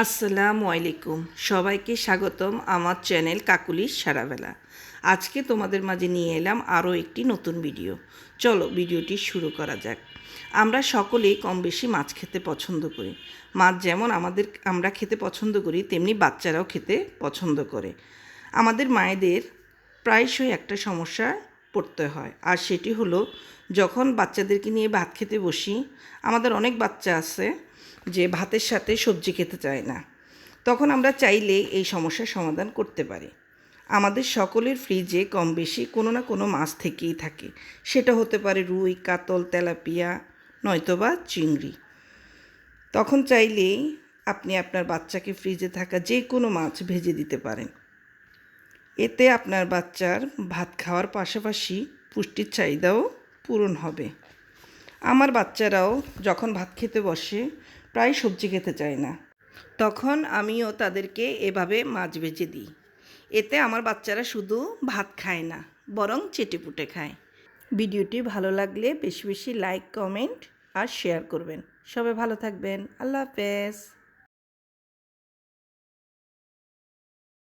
আসসালামু আলাইকুম। সবাইকে স্বাগতম আমার চ্যানেল কাকুলির সারাবেলা। আজকে তোমাদের মাঝে নিয়ে এলাম আরও একটি নতুন ভিডিও। চলো ভিডিওটি শুরু করা যাক। আমরা সকলেই কম বেশি মাছ খেতে পছন্দ করি। মাছ যেমন আমাদের আমরা খেতে পছন্দ করি, তেমনি বাচ্চারাও খেতে পছন্দ করে। আমাদের মায়েদের প্রায়শই একটা সমস্যা পড়তে হয়, আর সেটি হলো যখন বাচ্চাদেরকে নিয়ে ভাত খেতে বসি, আমাদের অনেক বাচ্চা আছে যে ভাতের সাথে সবজি খেতে চায় না। তখন আমরা চাইলে এই সমস্যার সমাধান করতে পারি। আমাদের সকলের ফ্রিজে কম বেশি কোনো না কোনো মাছ থেকেই থাকে। সেটা হতে পারে রুই, কাতল, তেলাপিয়া, নয়তোবা চিংড়ি। তখন চাইলেই আপনি আপনার বাচ্চাকে ফ্রিজে থাকা যে কোনো মাছ ভেজে দিতে পারেন। এতে আপনার বাচ্চার ভাত খাওয়ার পাশাপাশি পুষ্টির চাহিদাও পূরণ হবে। আমার বাচ্চারাও যখন ভাত খেতে বসে প্রায় সবজি খেতে চায় না। তখন আমিও তাদেরকে এভাবে মাছ ভেজে দিই। এতে আমার বাচ্চারা শুধু ভাত খায় না, বরং চেটেপুটে খায়। ভিডিওটি ভালো লাগলে বেশি বেশি লাইক, কমেন্ট আর শেয়ার করবেন। সবাই ভালো থাকবেন। আল্লাহ হাফেজ।